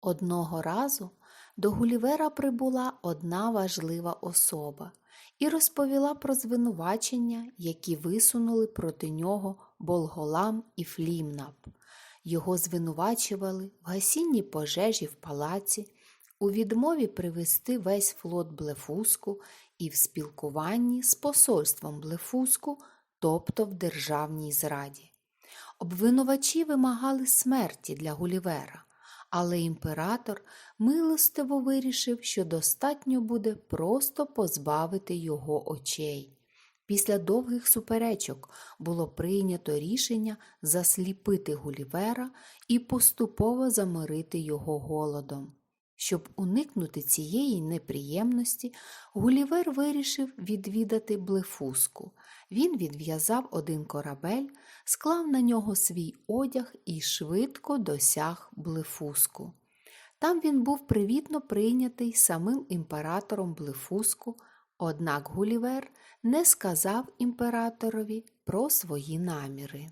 Одного разу до Гулівера прибула одна важлива особа і розповіла про звинувачення, які висунули проти нього Болголам і Флімнап. Його звинувачували в гасінні пожежі в палаці, у відмові привести весь флот Блефуску і в спілкуванні з посольством Блефуску, тобто в державній зраді. Обвинувачі вимагали смерті для Гулівера, але імператор милостиво вирішив, що достатньо буде просто позбавити його очей. Після довгих суперечок було прийнято рішення засліпити Гулівера і поступово замирити його голодом. Щоб уникнути цієї неприємності, Гулівер вирішив відвідати Блефуску. Він відв'язав один корабель, склав на нього свій одяг і швидко досяг Блефуску. Там він був привітно прийнятий самим імператором Блефуску, однак Гулівер не сказав імператорові про свої наміри.